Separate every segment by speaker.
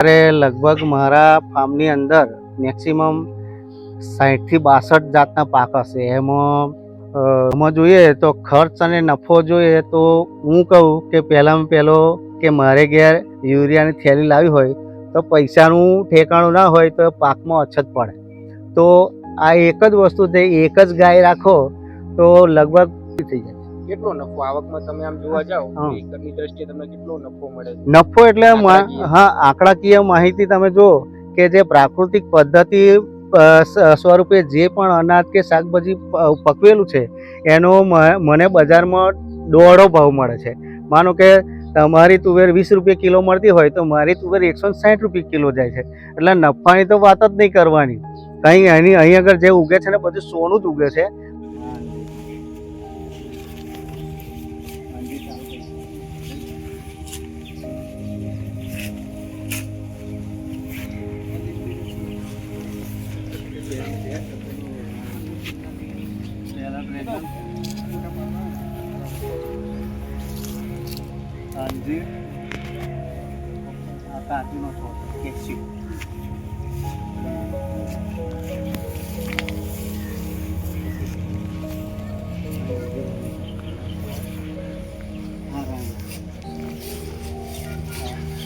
Speaker 1: અત્યારે લગભગ મારા ફાર્મની અંદર મેક્સિમમ સાહીઠથી બાસઠ જાતના પાક હશે. એમાં એમાં જોઈએ તો ખર્ચ અને નફો જોઈએ તો હું કહું કે પહેલામાં પહેલો કે મારે ઘેર યુરિયાની થેલી લાવી હોય તો પૈસાનું ઠેકાણું ના હોય તો પાકમાં અછત પડે. તો આ એક જ વસ્તુ છે, એક જ ગાય રાખો તો લગભગ થઈ જાય.
Speaker 2: કેટલો નફો? આવકમાં તમે આમ જોવા જાઓ એકરની દ્રષ્ટિએ તમને કેટલો નફો મળે છે?
Speaker 1: નફો એટલે હા આંકડાકીય માહિતી તમે જુઓ કે જે પ્રાકૃતિક પદ્ધતિ સ્વરૂપે જે પણ અનાજ કે શાકભાજી પકવેલું છે એનો મને બજારમાં દોઢો ભાવ મળે છે. માનો કે તમારી તુવેર વીસ રૂપિયા કિલો મળતી હોય તો મારી તુવેર એકસો સાઠ રૂપિયા કિલો જાય છે. એટલે નફાની તો વાત જ નહીં કરવાની. કંઈ એની અહીં આગળ જે ઉગે છે ને બધું સોનું જ ઉગે છે.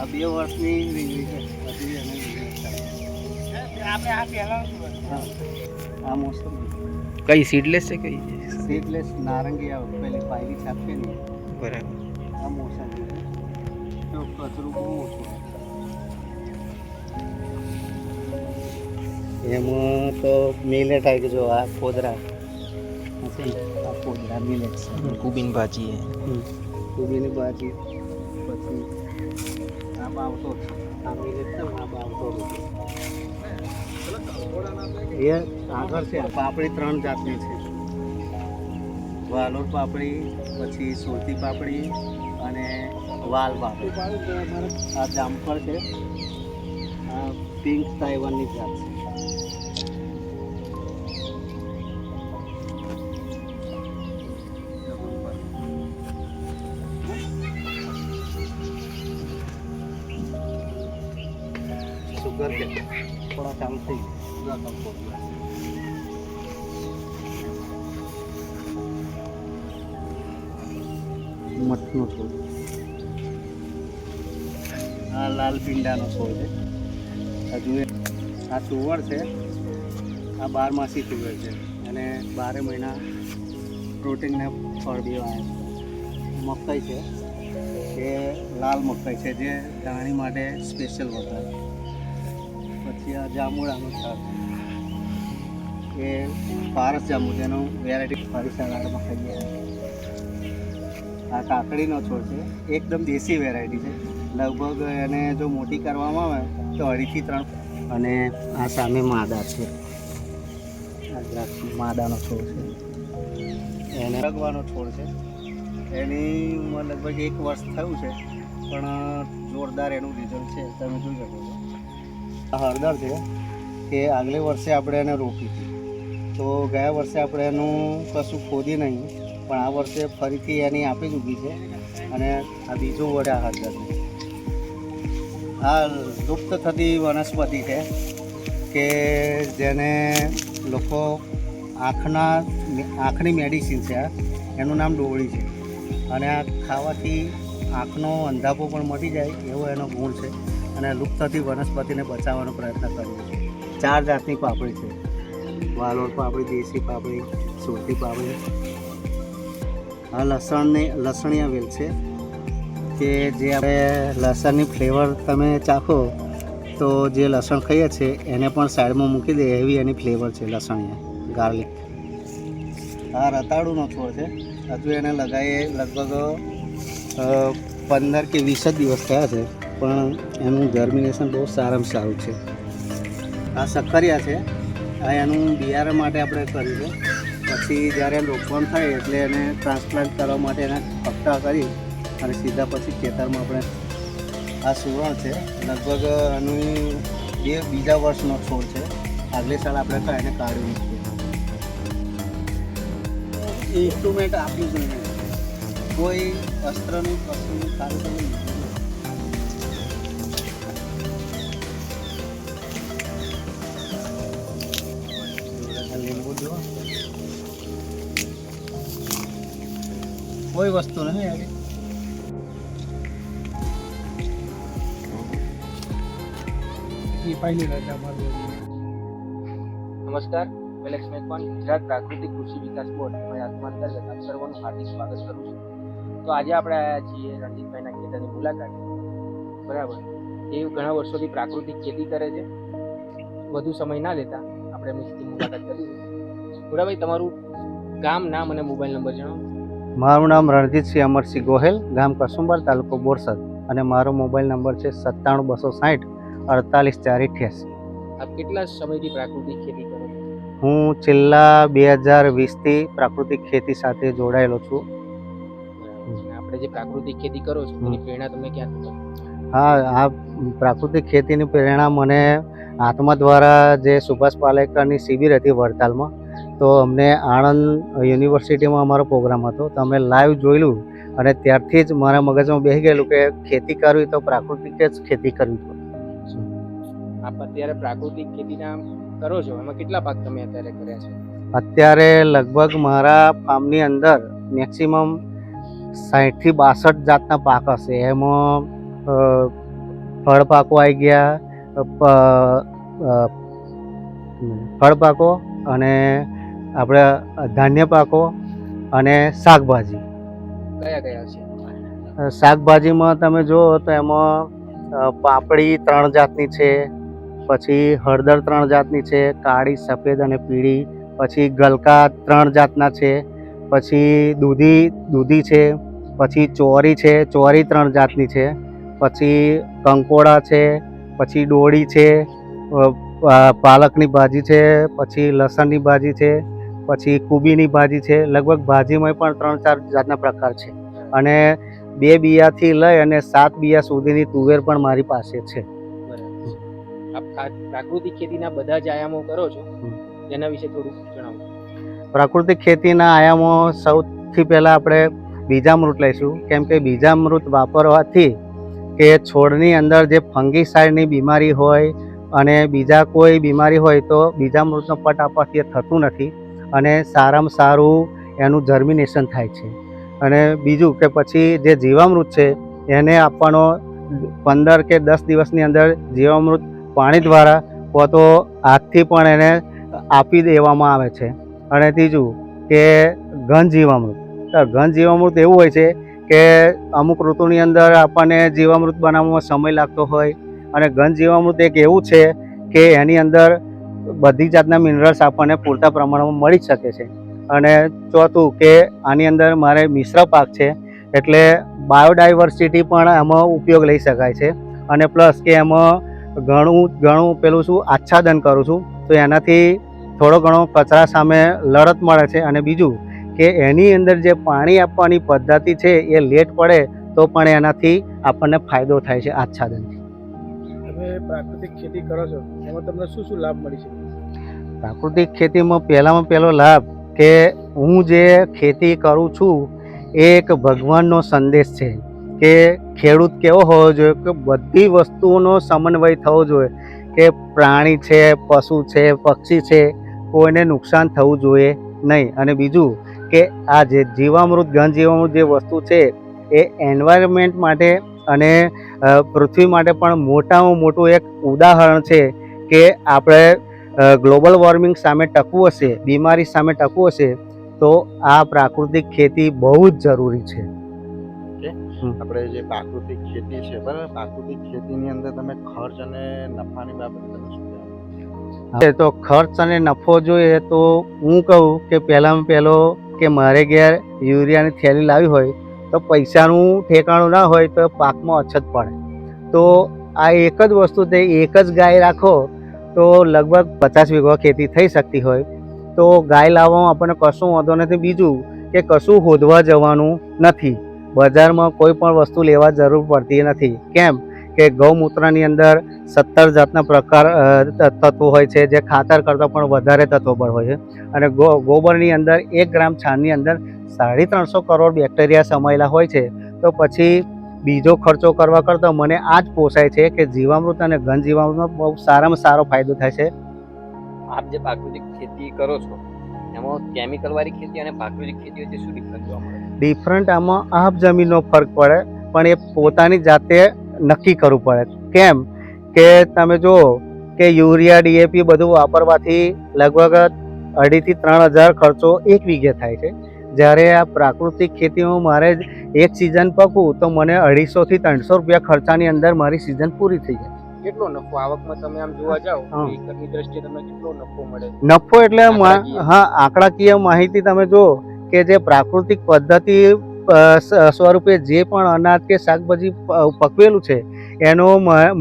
Speaker 1: આ બે વર્ષની છે. હજી એને. આ મોસમ.
Speaker 2: કઈ સીડલેસ છે કઈ?
Speaker 1: સીડલેસ નારંગી આવે પેલી પાયલી છાપે ને.
Speaker 2: બરાબર.
Speaker 1: આ મોસમ. તો કચરું બહુ ઓછું એમાં તો મિલેટ આવી ગયો જો આ ફોદરા? આ ફોદરા મિલેટ છે.
Speaker 2: કુબીન ભાજી
Speaker 1: કોબીની ભાજી પછી એ આગળ છે, પાપડી ત્રણ જાતની છે. વાલોર પાપડી, પછી સુરતી પાપડી અને વાલ પાપડી. આ જામફળ છે. આ પિંક તાઇવાનની જાત છે. સુગર કે થોડા ચાલુ થઈ ગયા મઠનો છોડ. આ લાલ પીંડાનો છોડ છે. હજુ આ તુવર છે. આ બારમાસી તુવર છે. અને બારે મહિના પ્રોટીનને ફળ બી આવે મકાઈ છે. એ લાલ મકાઈ છે, જે ધાણી માટે સ્પેશિયલ વપરાય. પછી આ જામુડાનું શાક. એ પારસ જાંબુ જેનો વેરાયટી ફરી સલાડમાં ખાઈએ. આ કાકડીનો છોડ છે, એકદમ દેશી વેરાયટી છે. લગભગ એને જો મોટી કરવામાં આવે તો અઢીથી ત્રણ અને આ સામે માદા છે. આ માદાનો છોડ છે. એને રગવાનો છોડ છે. એની ઉંમર લગભગ એક વર્ષ થયું છે, પણ જોરદાર એનું રિઝલ્ટ છે, તમે જોઈ શકો છો. હળદર છે કે આગલે વર્ષે આપણે એને રોપી હતી તો ગયા વર્ષે આપણે એનું કશું ખોદી નહીં, પણ આ વર્ષે ફરીથી એની આપી ઊભી છે અને આ બીજું વડે આ હળદર છે. આ લુપ્ત થતી વનસ્પતિ છે કે જેને લોકો આંખના આંખની મેડિસિન છે એનું નામ ડોળી છે. અને આ ખાવાથી આંખનો અંધાપો પણ મટી જાય એવો એનો ગુણ છે. અને લુપ્ત થતી વનસ્પતિને બચાવવાનો પ્રયત્ન કર્યો છે ચાર જાતની પાપડી છે. વાલોડ પાપડી, દેશી પાપડી સુરતી પાપડી. આ લસણની લસણીયા વેલ છે કે જે આપણે લસણની ફ્લેવર તમે ચાખો તો જે લસણ ખાઈએ છીએ એને પણ સાઈડમાં મૂકી દે એવી એની ફ્લેવર છે લસણીયા, ગાર્લિક. આ રતાળુનો છોડ છે. હજુ એને લગાવીએ લગભગ પંદર કે વીસ જ દિવસ થયા છે. પણ એનું જર્મિનેશન બહુ સારામાં સારું છે. આ સક્કરિયા છે. આ એનું બિયારણ માટે આપણે કર્યું છે. પછી જ્યારે રોપણ થાય એટલે એને ટ્રાન્સપ્લાન્ટ કરવા માટે એને કપટા કરી અને સીધા પછી ખેતરમાં આપણે આ સુવર્ણ છે. લગભગ આનું બે બીજા વર્ષનો છોડ છે, આગલે સાલ આપણે એને કાઢ્યું છે. ઇન્સ્ટ્રુમેન્ટ આપ્યું જોઈએ કોઈ અસ્ત્રનું કશું કાર્ય તમે કોઈ વસ્તુ નથી આવી.
Speaker 2: નમસ્કાર વેલેક્સ મેકવાન ગુજરાત પ્રાકૃતિક કૃષિ વિકાસ બોર્ડ. અને આત્મા અંતર્ગત આપ સર્વનું હાર્દિક સ્વાગત કરું છું. તો આજે આપણે આવ્યા છીએ રણજીતભાઈના ખેતરની મુલાકાત. બરાબર? એ ઘણા વર્ષોથી પ્રાકૃતિક ખેતી કરે છે. વધુ સમય ના લેતા આપણે એમની મુલાકાત કરીશું ભોળાભાઈ તમારું ગામ નામ અને મોબાઈલ નંબર જણાવો.
Speaker 1: મારું નામ રણજીતસિંહ અમરસિંહ ગોહેલ ગામ કસુંબર તાલુકો બોરસદ. અને મારો મોબાઈલ નંબર છે સત્તાણું બસો સાઠ અડતાલીસ ચાર અઠ્યાસી
Speaker 2: આપ કેટલા સમયથી પ્રાકૃતિક ખેતી કરો
Speaker 1: હું છેલ્લા બે હજાર વીસથી પ્રાકૃતિક ખેતી સાથે જોડાયેલો છું.
Speaker 2: આપણે જે પ્રાકૃતિક ખેતી કરો છો એની પ્રેરણા તમને ક્યાં
Speaker 1: હા આ પ્રાકૃતિક ખેતીની પ્રેરણા મને આત્મા દ્વારા જે સુભાષ પાલેકરની શિબિર હતી વડતાલમાં તો અમને આણંદ યુનિવર્સિટીમાં અમારો પ્રોગ્રામ હતો. તો અમે લાઈવ જોયેલું અને ત્યારથી જ મારા મગજમાં બેસી ગયેલું કે ખેતી કરવી તો પ્રાકૃતિક જ ખેતી કરવી તો
Speaker 2: આપ અત્યારે પ્રાકૃતિક ખેતીના કરો છો? એમાં કેટલા પાક તમે અત્યારે કર્યા છે?
Speaker 1: અત્યારે લગભગ મારા ફાર્મની અંદર મેક્સિમમ સાહીઠથી બાસઠ જાતના પાક હશે. એમાં ફળ પાકો આવી ગયા ફળ પાકો અને આપણે ધાન્ય પાકો અને શાકભાજી.
Speaker 2: કયા કયા છે?
Speaker 1: શાકભાજીમાં તમે જુઓ તો એમાં પાપડી ત્રણ જાતની છે પછી હળદર ત્રણ જાતની છે કાળી સફેદ અને પીળી પછી ગલકા ત્રણ જાતના છે પછી દૂધી દૂધી છે પછી ચોરી છે ચોરી ત્રણ જાતની છે પછી કંકોડા છે પછી ડોળી છે પાલકની ભાજી છે પછી લસણની ભાજી છે પછી કુબીની ભાજી છે. લગભગ ભાજીમાં પણ ત્રણ ચાર જાતના પ્રકાર છે. અને બે બિયાથી લઈ અને સાત બિયા સુધીની તુવેર પણ મારી પાસે છે.
Speaker 2: પ્રાકૃતિક ખેતીના બધા જ આયામો કરો છો.
Speaker 1: એના
Speaker 2: તેના વિશે થોડું જણાવો.
Speaker 1: પ્રાકૃતિક ખેતીના આયામો સૌથી પહેલાં આપણે બીજામૃત લઈશું. કેમ કે બીજામૃત વાપરવાથી કે છોડની અંદર જે ફંગીસાઇડની બીમારી હોય અને બીજા કોઈ બીમારી હોય તો બીજામૃતનો પટ આપવાથી એ થતું નથી. અને સારામાં સારું એનું જર્મિનેશન થાય છે. અને બીજું કે પછી જે જીવામૃત છે, એને આપવાનો પંદર કે દસ દિવસની અંદર જીવામૃત પાણી દ્વારા પોતો હાથથી પણ એને આપી દેવામાં આવે છે. અને ત્રીજું કે ઘન જીવામૃત. ઘન જીવામૃત એવું હોય છે કે અમુક ઋતુની અંદર આપણને જીવામૃત બનાવવામાં સમય લાગતો હોય. અને ઘન જીવામૃત એક એવું છે કે એની અંદર બધી જાતના મિનરલ્સ આપણને પૂરતા પ્રમાણમાં મળી શકે છે. અને ચોથું કે આની અંદર મારે મિશ્ર પાક છે, એટલે બાયોડાયવર્સિટી પણ એમાં ઉપયોગ લઈ શકાય છે. અને પ્લસ કે એમાં ઘણું ઘણું પેલું શું, આચ્છાદન કરું છું. તો એનાથી થોડો ઘણો કચરા સામે લડત મળે છે. અને બીજું કે એની અંદર જે પાણી આપવાની પદ્ધતિ છે એ લેટ પડે તો પણ એનાથી આપણને ફાયદો થાય છે આચ્છાદનથી.
Speaker 2: તમે પ્રાકૃતિક ખેતી કરો છો, એમાં તમને શું શું લાભ મળી છે
Speaker 1: પ્રાકૃતિક ખેતીમાં પહેલામાં પહેલો લાભ કે હું જે ખેતી કરું છું, એ એક ભગવાનનો સંદેશ છે કે ખેડૂત કેવો હોવો જોઈએ કે બધી વસ્તુઓનો સમન્વય થવો જોઈએ કે પ્રાણી છે, પશુ છે, પક્ષી છે, કોઈને નુકસાન થવું જોઈએ નહીં. અને બીજું કે આ જે જીવામૃત ઘન જીવામૃત જે વસ્તુ છે, એ એન્વાયરમેન્ટ માટે અને પૃથ્વી માટે પણ મોટામાં મોટું એક ઉદાહરણ છે કે આપણે ગ્લોબલ વોર્મિંગ સામે ટકવું હશે બીમારી સામે ટકવું હશે તો આ પ્રાકૃતિક ખેતી બહુ જ જરૂરી છે.
Speaker 3: આપણે જે પ્રાકૃતિક ખેતી છે બરાબર? પ્રાકૃતિક ખેતીની અંદર તમે ખર્ચ અને નફાની બાબત
Speaker 1: તો ખર્ચ અને નફો જોઈએ તો હું કહું કે પહેલામાં પહેલો કે મારે ઘેર યુરિયાની થેલી લાવી હોય તો પૈસાનું ઠેકાણું ના હોય તો પાકમાં અછત પડે. તો આ એક જ વસ્તુ તે એક જ ગાય રાખો તો લગભગ પચાસ વીઘા ખેતી થઈ શકતી હોય. તો ગાય લાવવામાં આપણને કશું વાંધો નથી. બીજું કે કશું હોદવા જવાનું નથી. બજારમાં કોઈ પણ વસ્તુ લેવા જરૂર પડતી નથી. કેમ? કે ગૌમૂત્રની અંદર સત્તર જાતના પ્રકાર તત્વો હોય છે જે ખાતર કરતાં પણ વધારે તત્વો પણ હોય છે. અને ગો ગોબરની અંદર એક ગ્રામ છાણની અંદર સાડી ત્રણસો કરોડ બેક્ટેરિયા સમાયેલા હોય છે. તો પછી બીજો ખર્ચો કરવા કરતાં મને આ જ પોસાય છે કે જીવામૃત અને ઘન જીવામૃતનો બહુ સારામાં સારો ફાયદો થાય છે.
Speaker 2: આપ જે પ્રાકૃતિક ખેતી કરો છો એમાં કેમિકલવાળી ખેતી અને પ્રાકૃતિક ખેતી વચ્ચે શું ડિફરન્સ જોવા મળે?
Speaker 1: ડિફરન્ટ આમાં આપ જમીનનો ફરક પડે પણ એ પોતાની જાતે નક્કી કરવું પડે. કેમ કે તમે જુઓ કે યુરિયા ડીએપી બધું વાપરવાથી લગભગ અઢીથી ત્રણ હજાર ખર્ચો એક વીઘે થાય છે. જ્યારે આ પ્રાકૃતિક ખેતીમાં મારે એક સિઝન પકવું તો મને અઢીસોથી ત્રણસો રૂપિયા ખર્ચાની અંદર મારી સિઝન પૂરી થઈ જાય.
Speaker 2: કેટલો નફો? આવકમાં તમે આમ જોવા જાઓ એકરની દ્રષ્ટિએ તમને કેટલો નફો મળે?
Speaker 1: નફો એટલે હા આંકડાકીય માહિતી તમે જુઓ કે જે પ્રાકૃતિક પદ્ધતિ સ્વરૂપે જે પણ અનાજ કે શાકભાજી પકવેલું છે, એનો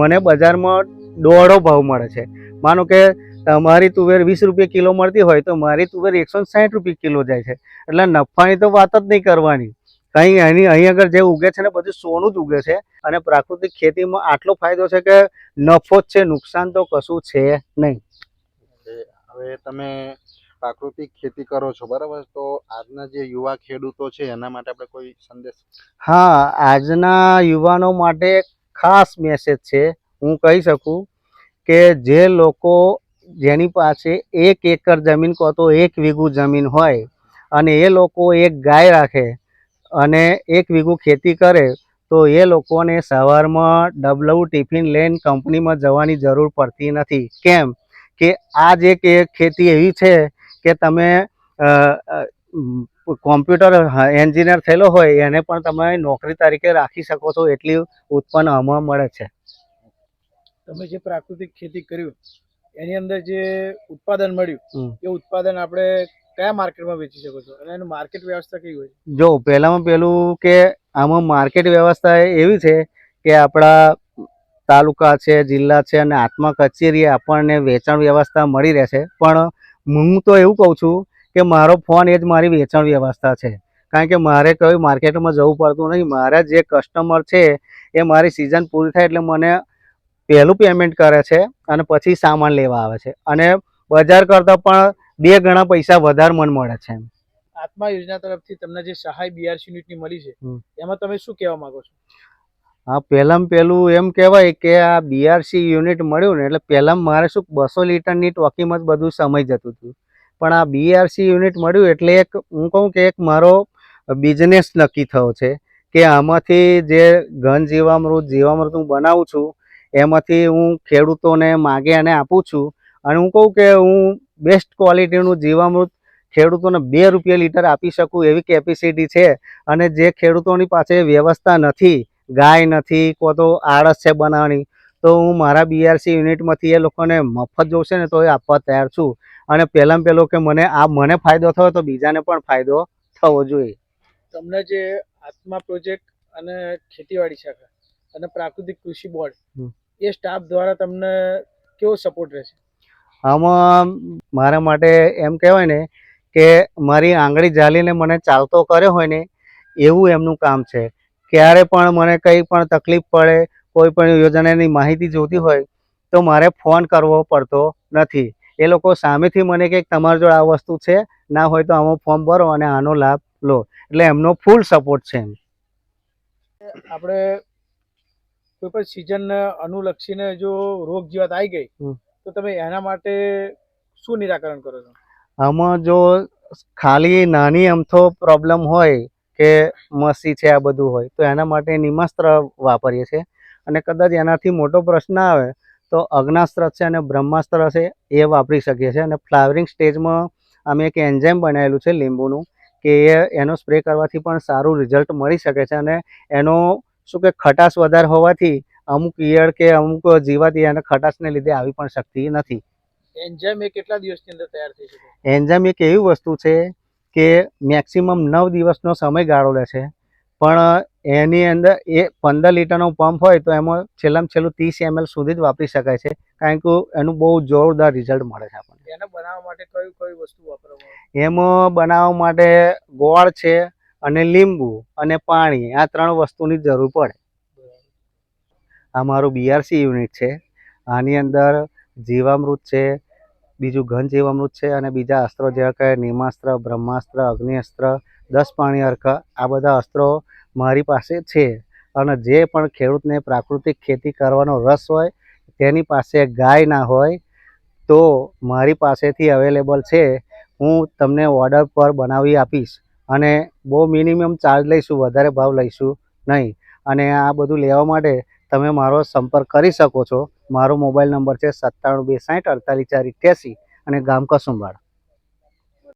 Speaker 1: મને બજારમાં દોઢો ભાવ મળે છે. માનો કે તમારી તુવેર વીસ રૂપિયા કિલો મળતી હોય તો મારી તુવેર એકસો સાઠ રૂપિયા કિલો જાય છે. એટલે નફાની તો વાત જ નહીં કરવાની. કંઈ એની, અહીં આગળ જે ઉગે છે ને બધું સોનું જ ઉગે છે અને પ્રાકૃતિક ખેતીમાં આટલો ફાયદો છે કે નફો જ છે, નુકસાન તો કશું છે નહીં.
Speaker 3: હવે તમે પ્રાકૃતિક ખેતી કરો છો, બરાબર? તો આજના જે યુવા ખેડૂતો છે, એના માટે આપણે કોઈ સંદેશ?
Speaker 1: હા, આજના યુવાનો માટે ખાસ મેસેજ છે. હું કહી શકું કે જે લોકો જેની પાસે એક એકર જમીન કહો તો એક વીઘું જમીન હોય અને એ લોકો એક ગાય રાખે અને એક વીઘું ખેતી કરે, તો એ લોકોને સવારમાં ડબલું ટિફિન લઈને કંપનીમાં જવાની જરૂર પડતી નથી. કેમ? કે આ જે ખેતી એવી છે કે તમે કોમ્પ્યુટર એન્જિનિયર થયેલો હોય એને પણ તમે નોકરી તરીકે રાખી શકો છો એટલી ઉત્પન્ન આમાં મળે છે.
Speaker 4: તમે જે પ્રાકૃતિક ખેતી કર્યું એની અંદર જે ઉત્પાદન મળ્યું એ ઉત્પાદન આપણે કયા માર્કેટમાં વેચી શકો છો? અને એનું માર્કેટ વ્યવસ્થા કેવી હોય
Speaker 1: જો પહેલામાં પહેલું કે આમાં માર્કેટ વ્યવસ્થા એવી છે કે આપણા તાલુકા છે જિલ્લા છે અને આત્મા કચેરીએ આપણને વેચાણ વ્યવસ્થા મળી રહેશે. પણ હું તો એવું કહું છું કે મારો ફોન એ જ મારી વેચાણ વ્યવસ્થા છે. કારણ કે મારે કયું માર્કેટમાં જવું પડતું નહીં. મારા જે કસ્ટમર છે એ મારી સિઝન પૂરી થાય એટલે મને પહેલું પેમેન્ટ કરે છે અને પછી સામાન લેવા આવે છે. અને બજાર કરતાં પણ બે ગણા પૈસા વધારે મને મળે છે.
Speaker 4: આત્મા યોજના તરફથી તમને જે સહાય બીઆરસી યુનિટની મળી છે એમાં તમે શું કહેવા માંગો છો?
Speaker 1: હા પહેલાં પહેલું એમ કહેવાય કે આ બીઆરસી યુનિટ મળ્યું ને, એટલે પહેલાં મારે શું બસો લીટરની ટોકીમાં જ બધું સમય જતું હતું. પણ આ બીઆરસી યુનિટ મળ્યું એટલે એક, હું કહું કે એક મારો બિઝનેસ નક્કી થયો છે કે આમાંથી જે ઘન જીવામૃત જીવામૃત હું બનાવું છું, એમાંથી હું ખેડૂતોને માગે અને આપું છું. અને હું કહું કે હું બેસ્ટ ક્વોલિટીનું જીવામૃત ખેડૂતોને બે રૂપિયા લીટર આપી શકું એવી કેપેસિટી છે અને જે ખેડૂતોની પાસે વ્યવસ્થા નથી ગાય નથી કો તો આળસ છે બનાવવાની. તો હું મારા બીઆરસી યુનિટમાંથી એ લોકોને મફત જોશે ને તો એ આપવા તૈયાર છું. અને પહેલાં પહેલો કે મને આ મને ફાયદો થયો તો બીજાને પણ ફાયદો થવો જોઈએ.
Speaker 4: તમને જે આત્મા પ્રોજેક્ટ અને ખેતીવાડી શાખા અને પ્રાકૃતિક કૃષિ બોર્ડ એ સ્ટાફ દ્વારા તમને કેવો સપોર્ટ રહેશે?
Speaker 1: આમાં મારા માટે એમ કહેવાય ને કે મારી આંગળી જાલીને મને ચાલતો કર્યો હોય ને એવું એમનું કામ છે. ક્યારે પણ મને કંઈ પણ તકલીફ પડે કોઈ પણ યોજનાની માહિતી જોતી હોય તો મારે ફોન કરવો પડતો નથી. એ લોકો સામેથી મને કે તમારી જોડે આ વસ્તુ છે ના હોય તો આમાં ફોર્મ ભરો અને આનો લાભ લો. એટલે એમનો ફૂલ સપોર્ટ છે એમ.
Speaker 4: આપણે કોઈ પણ સિઝનને અનુલક્ષીને જો રોગ જીવાત આવી ગઈ તો તમે એના માટે શું નિરાકરણ કરો છો?
Speaker 1: આમાં જો ખાલી નાની અમથો પ્રોબ્લેમ હોય કે મસી છે આ બધું હોય તો એના માટે નિમાસ્ત્ર વાપરીએ છીએ. અને કદાચ એનાથી મોટો પ્રશ્ન આવે તો અગ્નાસ્ત્ર છે અને બ્રહ્માસ્ત્ર છે એ વાપરી શકીએ છીએ. અને ફ્લાવરિંગ સ્ટેજમાં અમે એક એન્ઝાઇમ બનાવેલું છે લીંબુનું કે એ એનો સ્પ્રે કરવાથી પણ સારું રિઝલ્ટ મળી શકે છે. અને એનો શું કે ખટાશ વધારે હોવાથી અમુક ઈયળ કે અમુક જીવાતી એને ખટાશને લીધે આવી પણ શકતી નથી.
Speaker 4: એન્ઝાઇમ એ કેટલા દિવસની અંદર તૈયાર થઈ શકે?
Speaker 1: એન્ઝાઇમ એક એવી વસ્તુ છે કે મેક્સિમમ નવ દિવસનો સમયગાળો લે છે પણ એની અંદર એ પંદર લીટરનો પંપ હોય તો એમાં છેલ્લામાં છેલ્લું ત્રીસ એમએલ સુધી જ વાપરી શકાય છે. કારણ કે એનું બહુ જોરદાર રિઝલ્ટ મળે છે આપણને.
Speaker 4: એને બનાવવા માટે કઈ કઈ વસ્તુ વાપરવામાં
Speaker 1: એમાં બનાવવા માટે ગોળ છે અને લીંબુ અને પાણી આ ત્રણ વસ્તુની જરૂર પડે. આ મારું બીઆરસી યુનિટ છે. આની અંદર જીવામૃત છે બીજું ઘન જીવામૃત છે અને બીજા અસ્ત્રો જેવા કે નિમાસ્ત્ર, બ્રહ્માસ્ત્ર, અગ્નિઅસ્ત્ર દસ પાણી અર્ક આ બધા અસ્ત્રો મારી પાસે છે. અને જે પણ ખેડૂતને પ્રાકૃતિક ખેતી કરવાનો રસ હોય, તેની પાસે ગાય ના હોય, તો મારી પાસેથી અવેલેબલ છે. હું તમને ઓર્ડર પર બનાવી આપીશ અને બહુ મિનિમમ ચાર્જ લઈશું, વધારે ભાવ લઈશું નહીં. અને આ બધું લેવા માટે તમે મારો સંપર્ક કરી શકો છો. મારો મોબાઈલ નંબર છે સત્તાણું બે સાઠ અડતાલીસ ચાર અઠ્યાસી અને ગામ કસુંબાળ